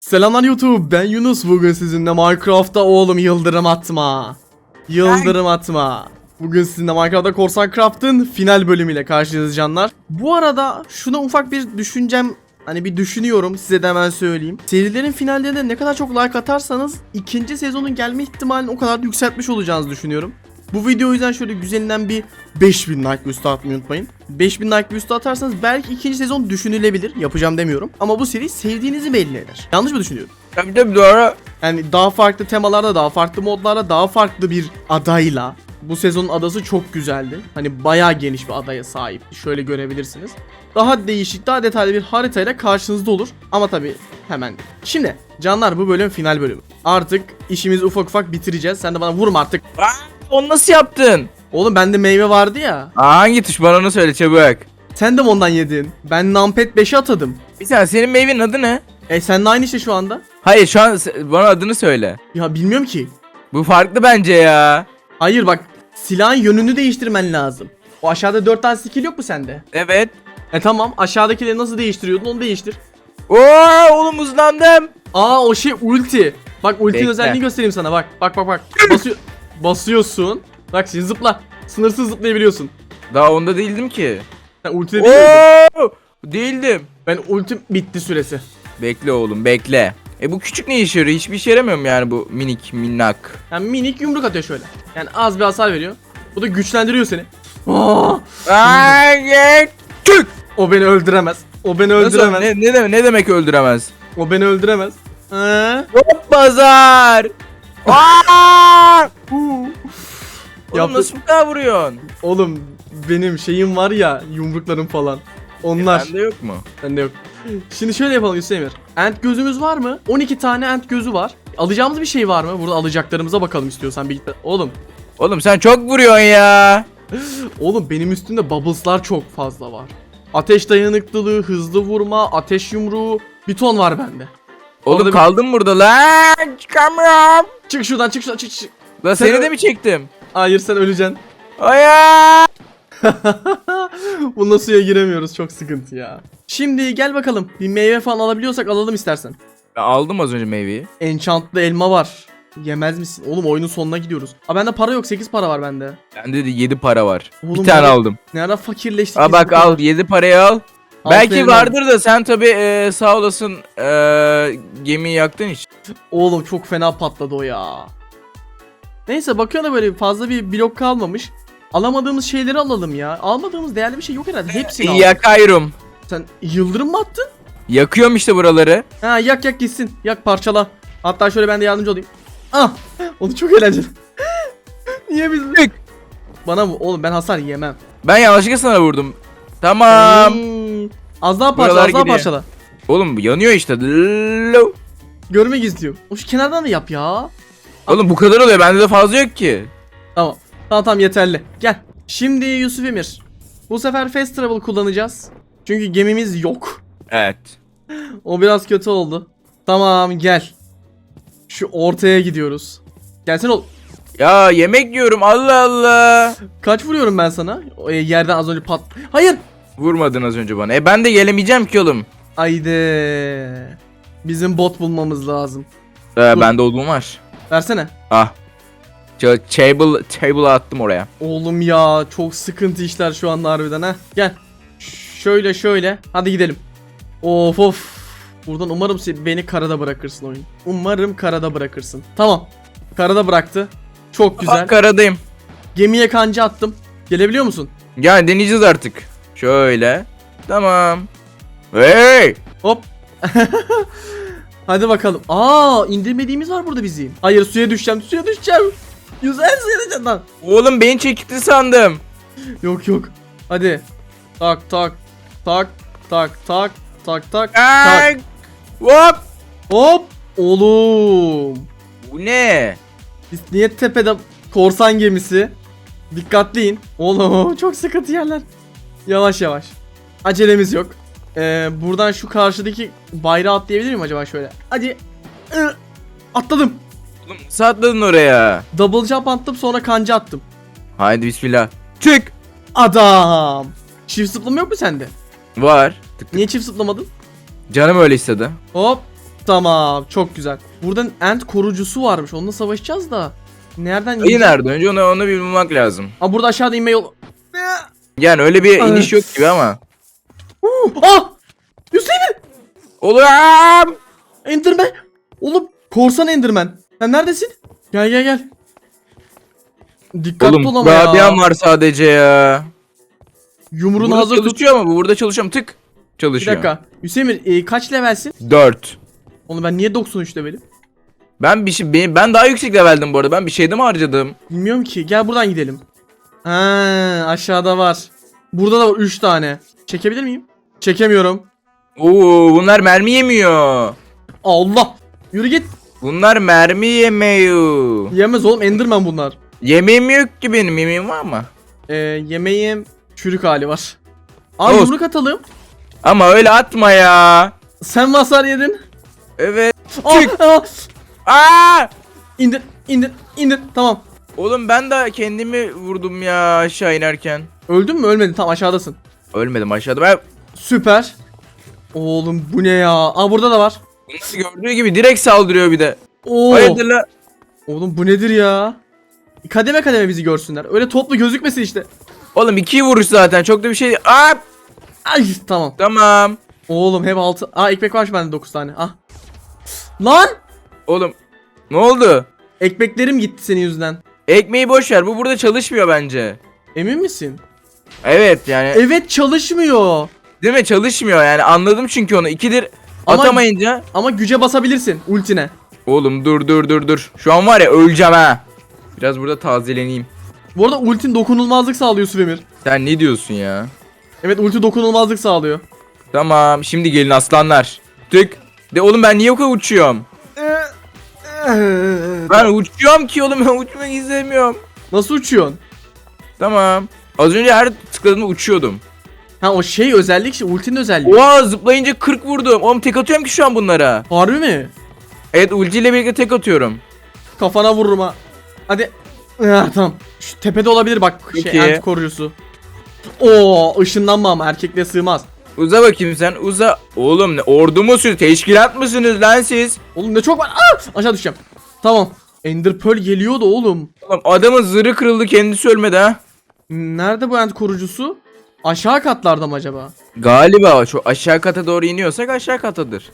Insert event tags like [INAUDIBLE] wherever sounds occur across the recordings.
Selamlar YouTube ben Yunus. Bugün sizinle Minecraft'ta oğlum yıldırım atma. Yıldırım atma. Bugün sizinle Minecraft'ta Korsan Craft'ın final bölümüyle karşınızdayız canlar. Bu arada şuna ufak bir düşüncem Hani bir düşünüyorum size de hemen söyleyeyim. Serilerin finallerine ne kadar çok like atarsanız ikinci sezonun gelme ihtimalini o kadar da yükseltmiş olacağınızı düşünüyorum bu video o yüzden şöyle güzelinden bir 5000 like üstü atmayı unutmayın. 5000 like üstü atarsanız belki ikinci sezon düşünülebilir. Yapacağım demiyorum. Ama bu seri sevdiğinizi belli eder. Yanlış mı düşünüyorum? Tabii tabii doğru. Yani daha farklı temalarda, daha farklı modlarda, daha farklı bir adayla. Bu sezonun adası çok güzeldi. Hani bayağı geniş bir adaya sahip. Şöyle görebilirsiniz. Daha değişik, daha detaylı bir haritayla karşınızda olur. Ama tabii hemen. Şimdi canlar bu bölüm final bölümü. Artık işimizi ufak ufak bitireceğiz. Sen de bana vurma artık. Onu nasıl yaptın? Oğlum bende meyve vardı ya. Aa, hangi tuş bana onu söyle çabuk. Sen de mi ondan yedin? Ben Numpad 5'e atadım. Bir saniye senin meyvenin adı ne? E sen de aynı işte şu anda. Hayır şu an se- bana adını söyle. Ya bilmiyorum ki. Bu farklı bence ya. Hayır bak silahın yönünü değiştirmen lazım. O aşağıda 4 tane skill yok mu sende? Evet. E tamam aşağıdakileri nasıl değiştiriyordun onu değiştir. Oo oğlum uzlandım. Aa o şey ulti. Bak ultinin Bekle. özelliğini göstereyim sana bak. Bak bak bak. Basıyor basıyorsun. Bak şimdi zıpla. Sınırsız zıplayabiliyorsun. Daha onda değildim ki. Sen ultide değil miydin? Oo değildim. Ben ultim bitti süresi. Bekle oğlum bekle. E bu küçük ne işe yarıyor? Hiçbir işe yaramıyor mu yani bu minik minnak? Yani minik yumruk atıyor şöyle. Yani az bir hasar veriyor. Bu da güçlendiriyor seni. Aa, Ay Tük. o beni öldüremez. O beni Nasıl? öldüremez. Ne, ne, demek, ne demek öldüremez? O beni öldüremez. Ee? Hop pazar. Aa! Oğlum Yaptı- nasıl bu kadar vuruyorsun? Oğlum benim şeyim var ya yumruklarım falan. Onlar. Bende yok mu? Bende yok. Şimdi şöyle yapalım Hüseyin Emir. Ant gözümüz var mı? 12 tane ant gözü var. Alacağımız bir şey var mı? Burada alacaklarımıza bakalım istiyorsan birlikte. Oğlum. Oğlum sen çok vuruyorsun ya. [GASPS] Oğlum benim üstümde bubbles'lar çok fazla var. Ateş dayanıklılığı, hızlı vurma, ateş yumruğu. Bir ton var bende. Oğlum Orada bir- kaldım burada lan. Çıkamıyorum. Çık şuradan çık şuradan çık çık. Lan Sen seni de mi çektim? Hayır sen öleceksin. Aya. Bununla suya giremiyoruz çok sıkıntı ya. Şimdi gel bakalım. Bir meyve falan alabiliyorsak alalım istersen. Ben aldım az önce meyveyi. Enchantlı elma var. Yemez misin? Oğlum oyunun sonuna gidiyoruz. Aa bende para yok 8 para var bende. Bende de 7 para var. Oğlum bir tane ben- aldım. Ne ara fakirleştik Aa biz bak kadar. al 7 parayı al. Belki vardır da sen tabi sağ olasın e, gemiyi yaktın hiç. Oğlum çok fena patladı o ya. Neyse bakıyorum da böyle fazla bir blok kalmamış. Alamadığımız şeyleri alalım ya. Almadığımız değerli bir şey yok herhalde. Hepsini al. Yakıyorum. Sen yıldırım mı attın? Yakıyorum işte buraları. Ha yak yak gitsin. Yak parçala. Hatta şöyle ben de yardımcı olayım. Ah! [LAUGHS] Onu çok eğlenceli. [LAUGHS] Niye biz... Bana bu. Oğlum ben hasar yemem. Ben yanlışlıkla sana vurdum. Tamam. Hmm. Az daha parçala, Buralar az daha gidiyor. parçala. Oğlum yanıyor işte. Llo. Görmek istiyorum. O şu kenardan da yap ya. Oğlum bu kadar oluyor. Bende de fazla yok ki. Tamam. Tamam tamam yeterli. Gel. Şimdi Yusuf Emir. Bu sefer fast travel kullanacağız. Çünkü gemimiz yok. Evet. O biraz kötü oldu. Tamam gel. Şu ortaya gidiyoruz. Gelsene ol. Ya yemek yiyorum Allah Allah. Kaç vuruyorum ben sana? O, e, yerden az önce pat. Hayır. Vurmadın az önce bana. E ben de gelemeyeceğim ki oğlum. Haydi. Bizim bot bulmamız lazım. Ee, Dur. bende odun var. Versene. Ah. Ç- Table, table attım oraya. Oğlum ya çok sıkıntı işler şu anda harbiden ha. Gel. Ş- Şöyle şöyle. Hadi gidelim. Of of. Buradan umarım se- beni karada bırakırsın oyun. Umarım karada bırakırsın. Tamam. Karada bıraktı. Çok güzel. Bak karadayım. Gemiye kanca attım. Gelebiliyor musun? Gel deneyeceğiz artık. Şöyle. Tamam. Hey! Hop. [LAUGHS] Hadi bakalım. Aa indirmediğimiz var burada bizim. Hayır suya düşeceğim. Suya düşeceğim. Yüzer suya düşeceğim lan. Oğlum beni çekti sandım. Yok yok. Hadi. Tak tak tak tak tak tak tak tak. Hop! Hop. Oğlum. Bu ne? Biz niye tepede korsan gemisi? Dikkatli in. Oğlum [LAUGHS] çok sıkıntı yerler. Yavaş yavaş. Acelemiz yok. Ee, buradan şu karşıdaki bayrağı atlayabilir miyim acaba şöyle? Hadi. Ih, Atladım. Oğlum nasıl atladın oraya? Double jump attım sonra kanca attım. Haydi bismillah. Çık! Adam. Çift zıplama yok mu sende? Var. Tık tık. Niye çift zıplamadın? Canım öyle istedi. Hop. Tamam çok güzel. Buradan end korucusu varmış. Onunla savaşacağız da. Nereden ineceğiz? nerede? Önce onu, onu bir bulmak lazım. Aa burada aşağıda inme yolu. Yani öyle bir Evet. iniş yok gibi ama. Uh, ah! Hüseyin! Oğlum! Enderman! Oğlum korsan Enderman. Sen neredesin? Gel gel gel. Dikkatli ol Oğlum ama ya. Var sadece ya. Yumruğunu Burada hazır tut. çalışıyor mu bu? Burada çalışıyor mu? Tık. Bir Çalışıyor. dakika. Hüseyin e, kaç levelsin? 4. Onu ben niye 93 levelim? Ben bir şey ben, ben daha yüksek leveldim bu arada. Ben bir şeyde mi harcadım? Bilmiyorum ki. Gel buradan gidelim. Ha, aşağıda var. Burada da var 3 tane. Çekebilir miyim? Çekemiyorum. Oo bunlar mermi yemiyor. Allah. Yürü git. Bunlar mermi yemiyor. Yemez oğlum Enderman bunlar. Yemeğim yok ki benim. Yemeğim var mı? Ee, yemeğim çürük hali var. Aa Olsun. yumruk atalım. Ama öyle atma ya. Sen mi hasar yedin? Evet. Aa, Çık. aa. Aa! İndir, indir, indir. Tamam. Oğlum ben de kendimi vurdum ya aşağı inerken. Öldün mü? Ölmedin. Tamam aşağıdasın. Ölmedim aşağıda. Ben Süper. Oğlum bu ne ya? Aa burada da var. bunlar gördüğü gibi direkt saldırıyor bir de. Oo. Hayırdır la? Oğlum bu nedir ya? Kademe kademe bizi görsünler. Öyle toplu gözükmesin işte. Oğlum iki vuruş zaten çok da bir şey. Aa! Ay tamam. Tamam. Oğlum hep altı. Aa ekmek varmış bende 9 tane. Ah. Lan! Oğlum ne oldu? Ekmeklerim gitti senin yüzünden. Ekmeği boş ver. Bu burada çalışmıyor bence. Emin misin? Evet yani. Evet çalışmıyor. Değil mi? Çalışmıyor yani. Anladım çünkü onu. İkidir Ama- atamayınca. Ama güce basabilirsin ultine. Oğlum dur dur dur dur. Şu an var ya öleceğim ha. Biraz burada tazeleneyim. Bu arada ultin dokunulmazlık sağlıyor Süvemir. Sen ne diyorsun ya? Evet ulti dokunulmazlık sağlıyor. Tamam. Şimdi gelin aslanlar. Tık. De oğlum ben niye o kadar uçuyorum? [LAUGHS] Ben uçuyorum ki oğlum ben uçmak istemiyorum. Nasıl uçuyorsun? Tamam. Az önce her tıkladığımda uçuyordum. Ha o şey özellik işte ultinin özelliği. Oha zıplayınca 40 vurdum. Oğlum tek atıyorum ki şu an bunlara. Harbi mi? Evet ultiyle birlikte tek atıyorum. Kafana vururum ha. Hadi. Ah, tamam. Şu tepede olabilir bak Peki. şey anti koruyucusu. Oo ışınlanma ama erkekliğe sığmaz. Uza bakayım sen uza. Oğlum ne ordu musunuz? Teşkilat mısınız lan siz? Oğlum ne çok var. Aa! Aşağı düşeceğim. Tamam. Ender Pearl geliyordu oğlum. Oğlum adamın zırhı kırıldı kendisi ölmedi ha. Nerede bu ant korucusu? Aşağı katlarda mı acaba? Galiba şu aşağı kata doğru iniyorsak aşağı katadır.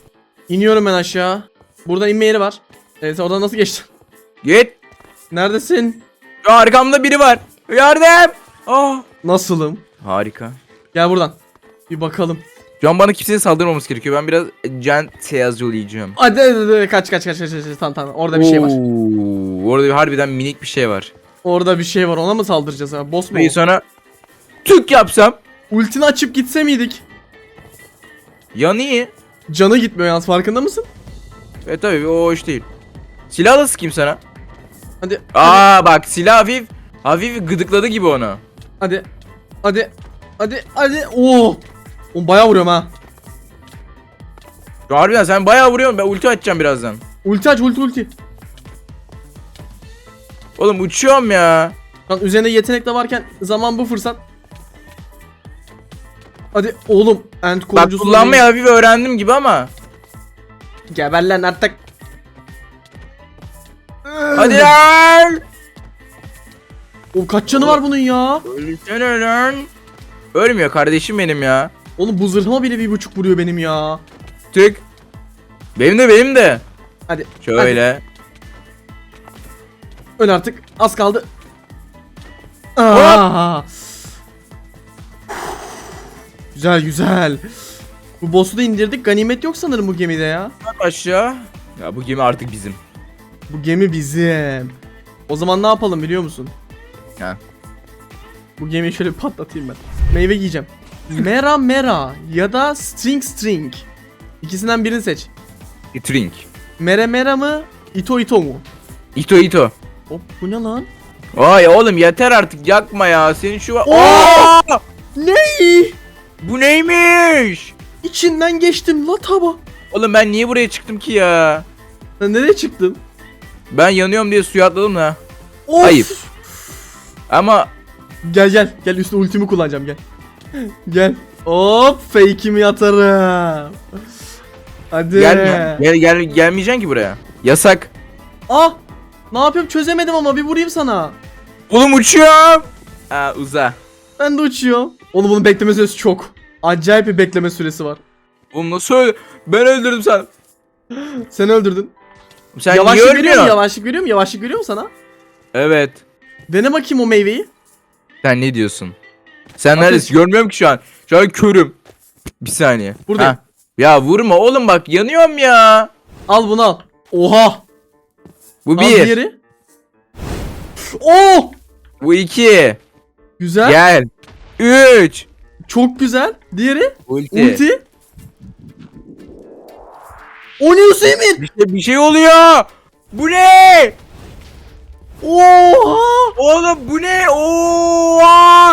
İniyorum ben aşağı. Burada inme yeri var. Evet oradan nasıl geçtin? Git. Neredesin? Arkamda biri var. Yardım. Ah. Nasılım? Harika. Gel buradan. Bir bakalım. Şu an bana kimseye saldırmaması gerekiyor. Ben biraz can yiyeceğim. Hadi, hadi, hadi kaç kaç kaç kaç kaç. Tamam tamam orada bir şey var. Oo, Orada bir harbiden minik bir şey var. Orada bir şey var ona mı saldıracağız ha? Boss mu? O? sonra tük yapsam. Ultini açıp gitse miydik? Ya niye? Canı gitmiyor yalnız farkında mısın? E tabi o hoş değil. Silahla sıkayım sana. Hadi. Aa bak silah hafif hafif gıdıkladı gibi onu. Hadi. Hadi. Hadi. Hadi. Oo. Oğlum bayağı vuruyorum ha. Şu harbiden sen bayağı vuruyorsun ben ulti açacağım birazdan. Ulti aç ulti ulti. Oğlum uçuyorum ya. Lan üzerinde yetenek de varken zaman bu fırsat. Hadi oğlum end Bak korucusu. kullanmayı hafif öğrendim gibi ama. Geber lan artık. Hadi lan. Oğlum kaç canı var bunun ya? Ölsene lan. Ölmüyor kardeşim benim ya. Oğlum bu zırhıma bile bir buçuk vuruyor benim ya. Tık. Benim de benim de. Hadi. Şöyle. Öl artık. Az kaldı. Aa. Güzel güzel. Bu boss'u da indirdik. Ganimet yok sanırım bu gemide ya. Aşağı. Ya bu gemi artık bizim. Bu gemi bizim. O zaman ne yapalım biliyor musun? Ha. Bu gemiyi şöyle patlatayım ben. Meyve giyeceğim. Mera Mera ya da String String. İkisinden birini seç. Drink. Mere Mera mı? Ito Ito mu? Ito ito. Hop bu ne lan? Ay oğlum yeter artık yakma ya. Senin şu. Oo! Ne? Bu neymiş? İçinden geçtim la taba. Oğlum ben niye buraya çıktım ki ya? Sen nereye çıktın? Ben yanıyorum diye suya atladım da. Of! Ayıp. Ama Gel gel. Gel üstüne ultimi kullanacağım gel. [LAUGHS] gel. Hop fake'imi atarım. Hadi. Gelme. Gel, gel, gelmeyeceksin ki buraya. Yasak. Ah! Ne yapıyorum çözemedim ama bir vurayım sana. Oğlum uçuyorum. Aa uza. Ben de uçuyor. Oğlum bunun bekleme süresi çok. Acayip bir bekleme süresi var. Oğlum nasıl öldü? Ben öldürdüm sen. [LAUGHS] Sen öldürdün. Sen niye yavaşlık veriyor mu? ölmüyorsun? Yavaşlık veriyor mu? Yavaşlık veriyor mu sana? Evet. Dene bakayım o meyveyi. Sen ne diyorsun? Sen Ateş- neredesin? Görmüyorum ki şu an. Şu an körüm. Bir saniye. Buradayım. Ha. Ya vurma oğlum bak yanıyorum ya. Al bunu al. Oha! Bu Al bir. diğeri. Oh! Bu iki. Güzel. Gel. Üç. Çok güzel. Diğeri. Ulti. Ulti. O ne Hüseyin? Bir şey, bir şey oluyor. Bu ne? Oha! Oğlum bu ne? Oha!